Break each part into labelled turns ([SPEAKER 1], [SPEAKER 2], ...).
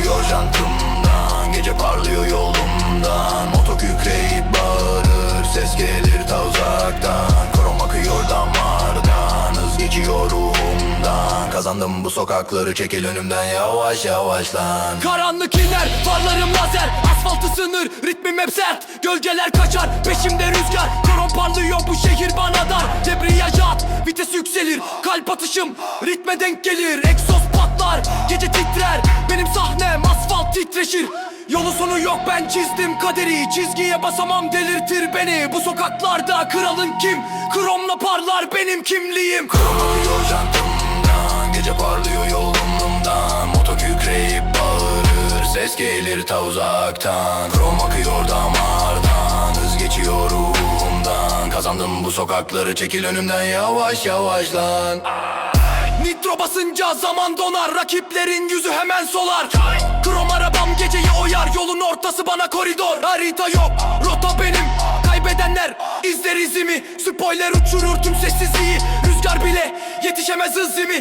[SPEAKER 1] akıyor jantımdan Gece parlıyor yolumdan. Moto kükreyip bağırır Ses gelir ta uzaktan. Krom akıyor damardan Hız geçiyor ruhumdan. Kazandım bu sokakları çekil önümden yavaş yavaş lan
[SPEAKER 2] Karanlık iner, farlarım lazer Asfaltı sınır, ritmim hep sert. Gölgeler kaçar, peşimde rüzgar. Koron parlıyor, bu şehir bana dar. Debriyaj at, vites yükselir. Kalp atışım, ritme denk gelir. Egzoz patlar, gece titrer. Benim sahnem, asfalt titreşir. Yolu sonu yok ben çizdim kaderi. Çizgiye basamam delirtir beni. Bu sokaklarda kralın kim? Kromla parlar benim kimliğim.
[SPEAKER 1] Krom jantımdan Gece parlıyor Ses gelir ta uzaktan. Krom akıyor damardan. Hız geçiyor ruhumdan. Kazandım bu sokakları. Çekil önümden. Yavaş yavaş lan
[SPEAKER 2] Nitro basınca zaman donar. Rakiplerin yüzü hemen solar. Krom arabam geceyi oyar. Yolun ortası bana koridor. Harita yok. Rota benim Kaybedenler izler izimi. Spoiler uçurur tüm sessizliği. Rüzgar bile yetişemez hızımı.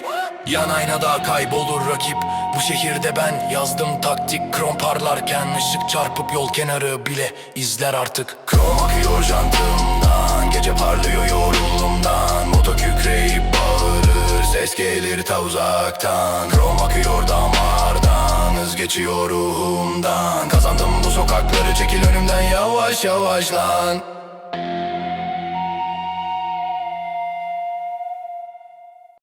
[SPEAKER 1] Yan aynada kaybolur rakip. Bu şehirde ben yazdım taktik. Krom parlarken ışık çarpıp yol kenarı bile izler artık. Krom akıyor jantımdan. Gece parlıyor yorulumdan Moto kükreyip bağırır. Ses gelir ta uzaktan. Krom akıyor damardan. Hız geçiyor ruhumdan. Kazandım bu sokakları. Çekil önümden. Yavaş yavaş lan Bye.